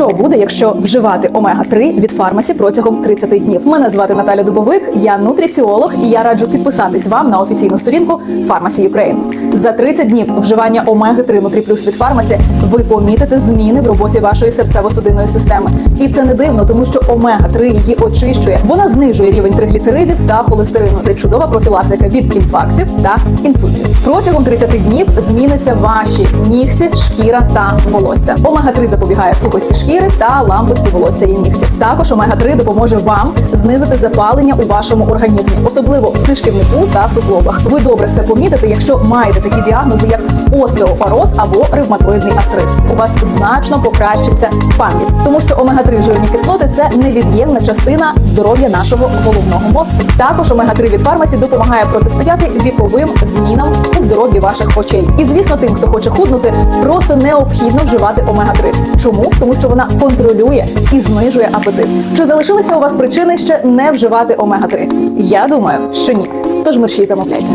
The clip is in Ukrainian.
Що буде, якщо вживати омега 3 від фармасі протягом 30 днів? Мене звати Наталя Дубовик, я нутриціолог, і я раджу підписатись вам на офіційну сторінку Pharmacy Ukraine. За 30 днів вживання омега 3 Нутрі Плюс від фармасі ви помітите зміни в роботі вашої серцево-судинної системи. І це не дивно, тому що омега 3 її очищує. Вона знижує рівень тригліцеридів та холестерину. Це чудова профілактика від інфарктів та інсультів. Протягом 30 днів зміниться ваші нігті, шкіра та волосся. Омега 3 запобігає сухості шкіри та ламкості волосся і нігтів. Також омега 3 допоможе вам знизити запалення у вашому організмі, особливо в кишківнику та суглобах. Ви добре це помітите, якщо маєте такі діагнози, як остеопороз або ревматоїдний артрит. У вас значно покращиться пам'ять, тому що омега 3 жирні кислоти це невід'ємна частина здоров'я нашого головного мозку. Також омега 3 від фармасі допомагає протистояти віковим змінам у здоров'ї ваших очей. І звісно, тим, хто хоче худнути, просто необхідно вживати омега 3 Чому? Тому що вона контролює і знижує апетит. Чи залишилися у вас причини ще не вживати омега 3 Я думаю, що ні. Тож мерщій замовляйте.